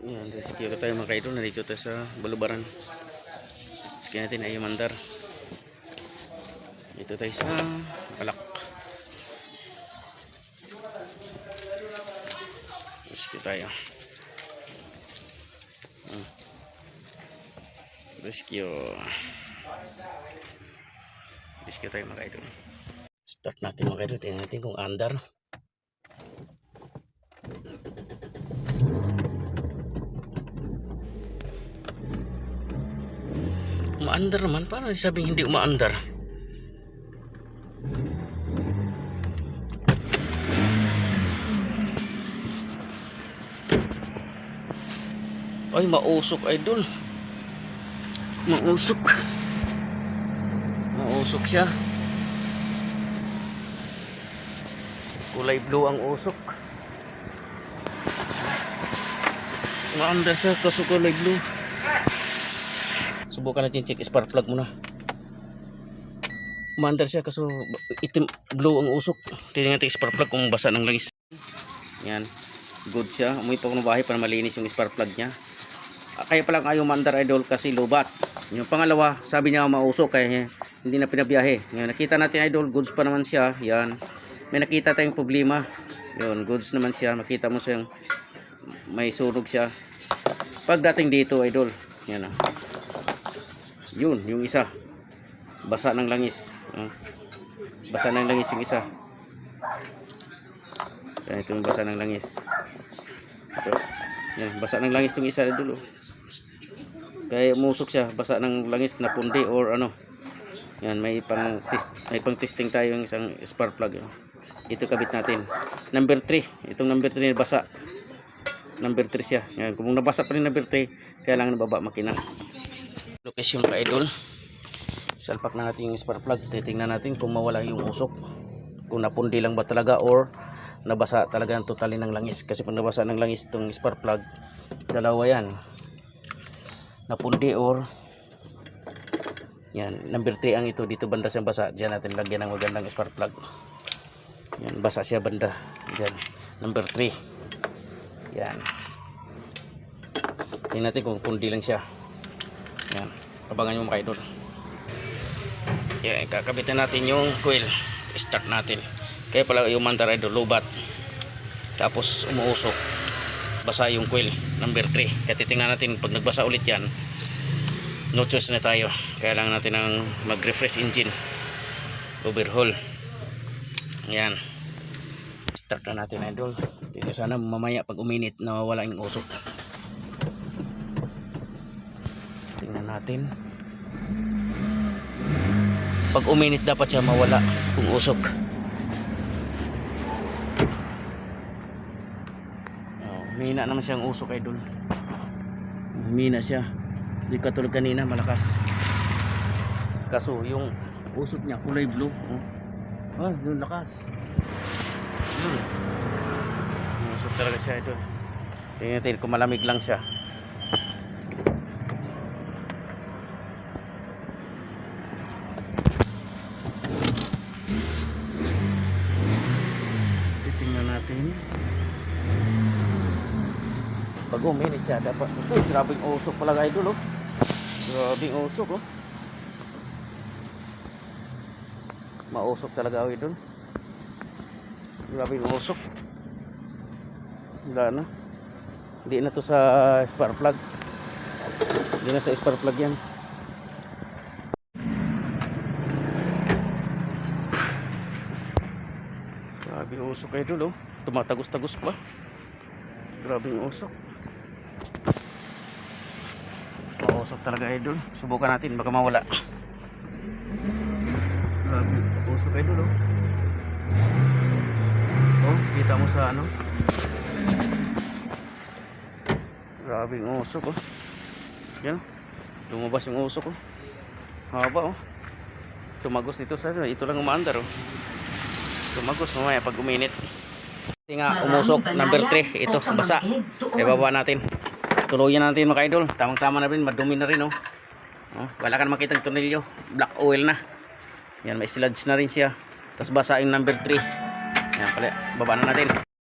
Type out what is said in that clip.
Yan, rescue ko tayo mga kaidol. Nandito tayo sa balubaran. Rescue natin ay mandar. Dito tayo sa alak. Rescue tayo. Hmm. Rescue. Rescue tayo mga kaidol. Start natin mga kaidol. Tingnan natin kung andar. Umaandar naman. Paano sabing hindi umaandar? Ay, mausok idol. Mausok. Mausok siya. Kulay blue ang usok. Umaandar siya kaso kulay blue. Subukan natin check spark plug muna. Umaandar siya kaso itim blue ang usok. Tingnan natin spark plug kung basa ng langis. Yan. Good siya. Umuwi pa ng bahay para malinis yung spark plug niya. Ah, Kaya palang ayaw mandar idol kasi lobat. Yung pangalawa, sabi niya mausok kaya hindi na pinabiyahe. Ngayon, nakita natin idol, goods pa naman siya. Yan. May nakita tayong problema. Yun, goods naman siya. Makita mo siyang may sunog siya. Pagdating dito idol, yan ah. Yun, yung isa. Basa ng langis. Ah. Basa ng langis yung isa. Yan, ito yung basa ng langis. Ito. Yan, basa ng langis itong isa dulo. Kaya umusok siya, basa ng langis na pundi or ano. Yan, may pang test, may pang testing tayo yung isang spark plug. Ito kabit natin. Number 3. Itong number 3 basa. Number 3 siya. Yan, kung nabasa pa rin number 3, kailangan nababa makina. Location ka idol. Salpak na natin yung spark plug. Titingnan natin kung mawala yung usok. Kung napundi lang ba talaga or nabasa talaga ang totally ng langis. Kasi pag nabasa ng langis itong spark plug, dalawa yan. Napundi or yan, number 3 ang ito dito banda siyang basa. Diyan natin lagyan ng magandang spark plug. Yan, basa siya banda. Diyan, number 3. Yan. Tingnan natin kung pundi lang siya. Yan. Abangan nyo mga idol. Yan, kakabitan natin yung coil. Start natin. Kaya pala yung mandar idol, lobat. Tapos umuusok. Basa yung coil, number 3. Kaya titingnan natin pag nagbasa ulit yan. No choice na tayo. Kailangan natin ng mag-refresh engine. Overhaul. Yan. Start na natin idol. Tingnan sana mamaya pag uminit nawawala yung usok. Tingnan natin. Pag uminit dapat siya mawala kung usok. Oh, humina naman siyang usok idol. Humina siya. Hindi katulad kanina malakas. Kaso yung usok niya kulay blue. Oh. Ah, yung lakas. Hmm. Usok talaga siya idol. Tingnan natin kung malamig lang siya. titingnan natin pag uminit siya. Dapat ito grabing usok pala idol oh. Grabing usok oh. Mausok talaga oh idol. Grabing usok. Wala na. Hindi na to sa spark plug. Hindi na sa spark plug yan. Grabe yung usok kayo dulo. Tumatagos-tagos pa. Grabe yung usok. Mausok talaga idol. Subukan natin baka mawala. Grabe yung usok kayo dulo. Oh, kita mo sa ano? Grabe yung usok oh. Yan. Lumabas yung usok oh. Haba oh. Tumagos ito sa ito lang umaandar oh. Tumagos mamaya pag uminit. Kasi nga umusok number 3 ito basa. E baba natin. Tuluyan natin mga idol. Tamang tama na rin madumi na rin oh. oh wala ka na makitang tornilyo. Black oil na. Yan may sludge na rin siya. Tapos basa yung number 3. Yan pala baba na natin.